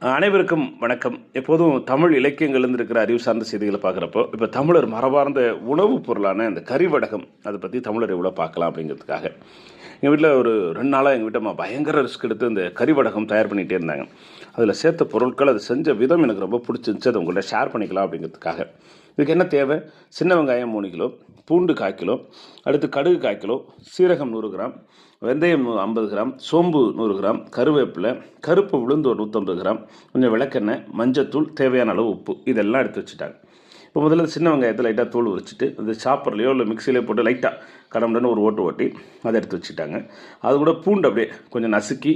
அனைவருக்கும் வணக்கம். எப்போதும் தமிழ் இலக்கியங்கள்லேருந்து இருக்கிற அறிவு சார்ந்த செய்திகளை பார்க்குறப்போ இப்போ தமிழர் மரபார்ந்த உணவுப் பொருளான இந்த கறிவடகம் அதை பற்றி தமிழர் எவ்வளோ பார்க்கலாம் அப்படிங்கிறதுக்காக. எங்கள் வீட்டில் ஒரு ரெண்டு நாளாக எங்கள் வீட்டம்மா பயங்கர ரிஸ்க் எடுத்து இந்த கறிவடகம் தயார் பண்ணிகிட்டே இருந்தாங்க. அதில் சேர்த்த பொருட்கள் அது செஞ்ச விதம் எனக்கு ரொம்ப பிடிச்சிருந்துச்சு. அதை உங்கள்கிட்ட ஷேர் பண்ணிக்கலாம் அப்படிங்கிறதுக்காக. இதுக்கு என்ன தேவை? சின்ன வெங்காயம் மூணு கிலோ பூண்டு கால் கிலோ அடுத்து கடுகு கால் கிலோ சீரகம் நூறு கிராம் வெந்தயம் நூ- ஐம்பது கிராம் சோம்பு நூறு கிராம் கருவேப்பிலை கருப்பு உளுந்து ஒரு நூற்றம்பது கிராம் கொஞ்சம் விளக்கெண்ணெய் மஞ்சத்தூள் தேவையான அளவு உப்பு. இதெல்லாம் எடுத்து வச்சுட்டாங்க. இப்போ முதல்ல சின்ன வெங்காயத்தை லைட்டாக தூள் உரிச்சிட்டு இந்த சாப்பர்லையோ இல்லை மிக்சிலையோ போட்டு லைட்டாக கடமுடன்னு ஒரு ஓட்டு ஓட்டி அதை எடுத்து வச்சுட்டாங்க. அது கூட பூண்டு அப்படியே கொஞ்சம் நசுக்கி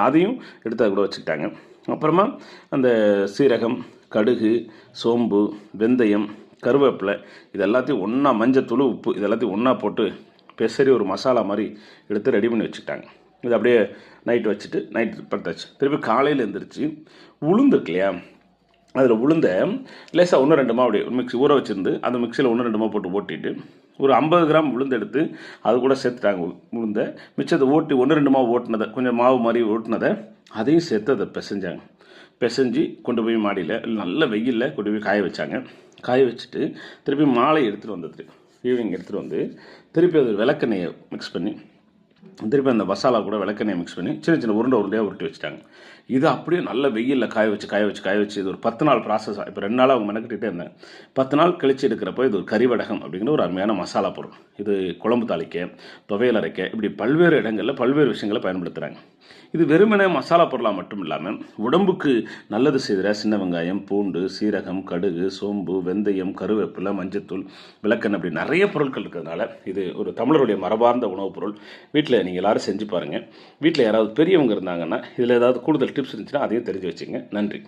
அதையும் எடுத்து அது கூட வச்சுக்கிட்டாங்க. அப்புறமா அந்த சீரகம் கடுகு சோம்பு வெந்தயம் கருவேப்பிலை இது எல்லாத்தையும் ஒன்றா மஞ்சத்தூள் உப்பு இது எல்லாத்தையும் ஒன்றா போட்டு பெசரி ஒரு மசாலா மாதிரி எடுத்து ரெடி பண்ணி வச்சுட்டாங்க இது அப்படியே நைட் வச்சுட்டு நைட் படுத்தாச்சு. திருப்பி காலையில் எழுந்திரிச்சு உளுந்து இருக்கு இல்லையா? அதில் உளுந்த லேசாக ஒன்று ரெண்டுமா அப்படியே மிக்ஸி ஊற வச்சுருந்து அந்த மிக்சியில் ஒன்று ரெண்டுமா போட்டு ஓட்டிட்டு ஒரு ஐம்பது கிராம் உளுந்து எடுத்து அது கூட சேர்த்துட்டாங்க உளுந்த. மிச்சத்தை ஓட்டி ஒன்று ரெண்டுமா ஓட்டினதை கொஞ்சம் மாவு மாதிரி ஓட்டினதை அதையும் சேர்த்து அதை பிசைஞ்சாங்க. பிசைஞ்சு கொண்டு போய் மாடியில் நல்ல வெயிலில் கொண்டு போய் காய வச்சாங்க. காய வச்சுட்டு திருப்பி மாலை எடுத்துகிட்டு வந்தது. ஈவினிங் எடுத்துகிட்டு வந்து திருப்பி அது விளக்கெண்ணெயை மிக்ஸ் பண்ணி திருப்பி அந்த மசாலா கூட விளக்கெண்ணெய் மிக்ஸ் பண்ணி சின்ன சின்ன உருண்டை உருண்டையாக உருட்டி வச்சுட்டாங்க. இது அப்படியே நல்ல வெயிலில் காய வச்சு காய வச்சு காய வச்சு இது ஒரு பத்து நாள் ப்ராசஸ் இப்போ ரெண்டு நாளாக அவங்க மெனக்கிட்டே இருந்தேன் பத்து நாள் கழிச்சு எடுக்கிறப்போ இது ஒரு கறிவடகம் அப்படிங்கிற ஒரு அருமையான மசாலா பொருள். இது குழம்பு தாளிக்க துவையல் அரைக்க இப்படி பல்வேறு இடங்களில் பல்வேறு விஷயங்களை பயன்படுத்துகிறாங்க இது வெறுமனே மசாலா பொருளாக மட்டும் இல்லாமல் உடம்புக்கு நல்லது செய்கிற சின்ன வெங்காயம் பூண்டு சீரகம் கடுகு சோம்பு வெந்தயம் கருவேப்பிலை மஞ்சத்தூள் விளக்கெண்ணெய் அப்படி நிறைய பொருட்கள் இருக்கிறதுனால இது ஒரு தமிழருடைய மரபார்ந்த உணவுப் பொருள். வீட்டில் நீங்கள் எல்லாரும் செஞ்சு பாருங்கள் வீட்டில் யாராவது பெரியவங்க இருந்தாங்கன்னா இதில் ஏதாவது கூடுதல் டிப்ஸ் இருந்துச்சுன்னா அதையும் தெரிஞ்சு வச்சுங்க நன்றி.